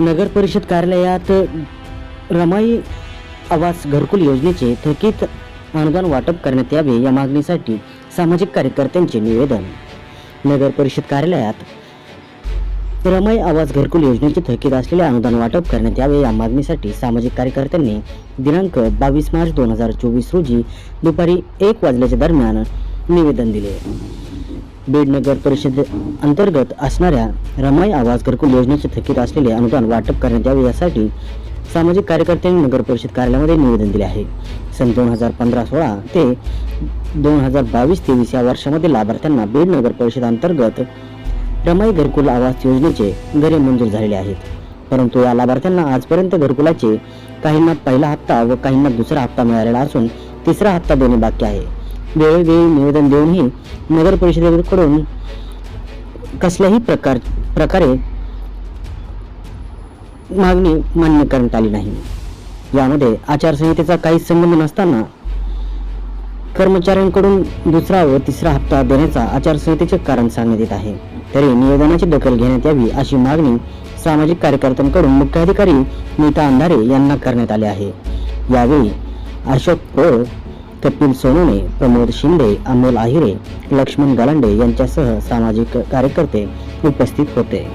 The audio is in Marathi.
नगर परिषद कार्यालयात रमाई आवास घरकुल योजनेचे थकीत अनुदान वाटप करण्यात यावे या मागणीसाठी सामाजिक कार्यकर्त्यांचे निवेदन. नगर परिषद कार्यालयात रमाई आवास घरकुल योजनेचे थकीत असलेले अनुदान वाटप करण्यात यावे या मागणीसाठी सामाजिक कार्यकर्त्यांनी दिनांक बावीस मार्च दोन हजार चोवीस रोजी दुपारी एक वाजल्याच्या दरम्यान निवेदन दिले. बीड नगर परिषद अंतर्गत असणाऱ्या रमाई आवास घरकुल योजनेचे थकीत असलेले अनुदान वाटप करण्यात यावे यासाठी सामाजिक कार्यकर्त्यांनी नगर परिषद कार्यालयामध्ये निवेदन दिले आहे. सन दोन हजार पंधरा सोळा ते दोन हजार बावीस तेवीस या वर्षामध्ये लाभार्थ्यांना बीड नगर परिषद अंतर्गत रमाई घरकुल आवास योजनेचे घरे मंजूर झालेले आहेत. परंतु या लाभार्थ्यांना आजपर्यंत घरकुलाचे काहींना पहिला हप्ता व काहींना दुसरा हप्ता मिळालेला असून तिसरा हप्ता देणे बाकी आहे. वेळोवेळी निवेदन देऊनही नगर परिषदेकडून कसल्याही प्रकार प्रकारे मागणी मान्य करण्यात आली नाही. यामध्ये आचारसंहितेचा काही संबंध नसताना कर्मचाऱ्यांकडून दुसरा व तिसरा हप्ता देण्याचा आचारसंहितेचे कारण सांगण्यात येत आहे. तरी निवेदनाची दखल घेण्यात यावी अशी मागणी सामाजिक कार्यकर्त्यांकडून मुख्याधिकारी नीता अंधारे यांना करण्यात आली आहे. यावेळी अशोक पोळ कपिल सोनोने प्रमोद शिंदे अमोल आहिरे लक्ष्मण गलांडे यांच्यासह सामाजिक कार्यकर्ते उपस्थित होते.